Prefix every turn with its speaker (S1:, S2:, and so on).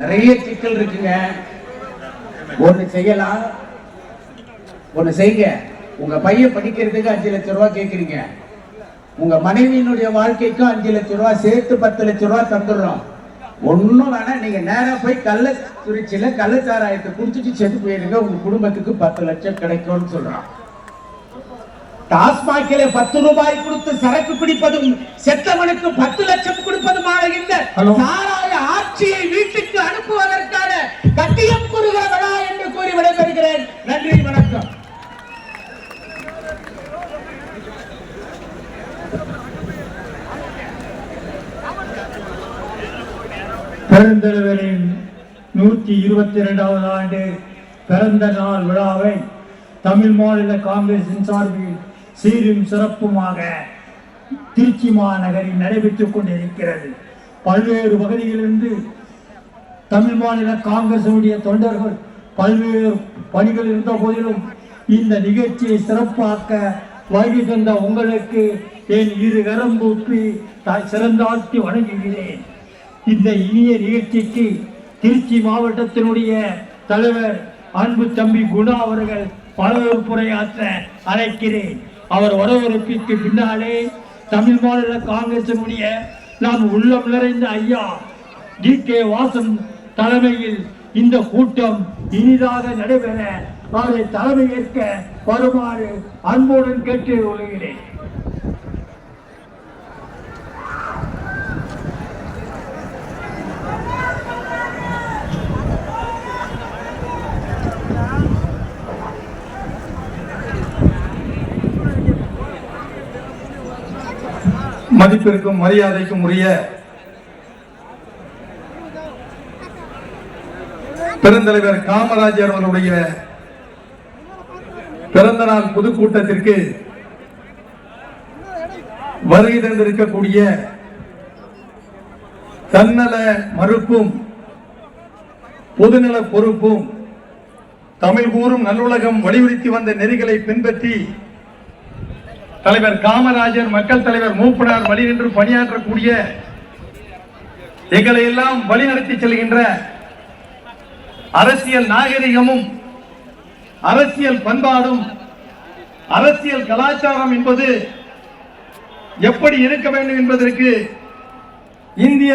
S1: நிறைய சிக்கல் இருக்குங்க. ஒண்ணு செய்யலாம் ஒண்ணு செய்யுங்க. உங்க பையன் படிக்கிறதுக்கு அஞ்சு லட்சம் ரூபாய் கேக்குறீங்க. உங்க மனைவியினுடைய வாழ்க்கைக்கும் அஞ்சு லட்சம் ரூபாய் சேர்த்து பத்து லட்சம் ரூபாய் தந்துடுறோம். ஒண்ணும் வேணாம் நீங்க நேரா போய் கள்ளக்குறிச்சியில கள்ளச்சாராயத்தை குடிச்சிட்டு செத்து போயிருங்க. உங்க குடும்பத்துக்கு பத்து லட்சம் கிடைக்கும்னு சொல்றான். டாஸ்மாகிலே பத்து ரூபாய் கொடுத்து சரக்கு பிடிப்பதும் செத்தவனுக்கு பத்து லட்சம் கொடுப்பதுமான இந்த. சாராய ஆட்சியை வீட்டுக்கு
S2: பெருந்தலைவரின் நூற்றி இருபத்தி இரண்டாவது ஆண்டு பிறந்த நாள் விழாவை தமிழ் மாநில காங்கிரசின் சார்பில் சீரும் சிறப்புமாக திருச்சி மாநகரில் நடைபெற்றுக் கொண்டிருக்கிறது. பல்வேறு பகுதியிலிருந்து தமிழ் மாநில காங்கிரசுடைய தொண்டர்கள் பல்வேறு பணிகள் இருந்த போதிலும் இந்த நிகழ்ச்சியை சிறப்பாக்க வழி தந்த உங்களுக்கு என் இரு கரம் கூப்பி தாய் சிறந்தாழ்த்தி வணங்குகிறேன். இந்த இனிய நிகழ்ச்சிக்கு திருச்சி மாவட்டத்தினுடைய தலைவர் அன்பு தம்பி குணா அவர்கள் பலவரப்புரையாற்ற அழைக்கிறேன். அவர் வரவேற்பிற்கு பின்னாலே தமிழ் மாநில காங்கிரசினுடைய நாம் உள்ளம் நிறைந்த ஐயா டி கே வாசன் தலைமையில் இந்த கூட்டம் இனிதாக நடைபெற அவரை தலைமையேற்க வருமாறு அன்புடன் கேட்டு கொள்கிறேன்
S3: மதிப்பிற்கும் மரியாதைக்கும் உரிய பெருந்தலைவர் காமராஜர் அவருடைய பிறந்த நாள் பொதுக்கூட்டத்திற்கு வருகை தந்திருக்கக்கூடிய தன்னல மறுப்பும் பொதுநல பொறுப்பும் தமிழ் கூறும் நல்லுலகம் வலியுறுத்தி வந்த நெறிகளை பின்பற்றி தலைவர் காமராஜர் மக்கள் தலைவர் மூப்பனார் வழி நின்று பணியாற்றக்கூடிய எங்களை எல்லாம் வழிநடத்தி செல்கின்ற அரசியல் நாகரிகமும் அரசியல் பண்பாடும் அரசியல் கலாச்சாரம் என்பது எப்படி இருக்க வேண்டும் என்பதற்கு இந்திய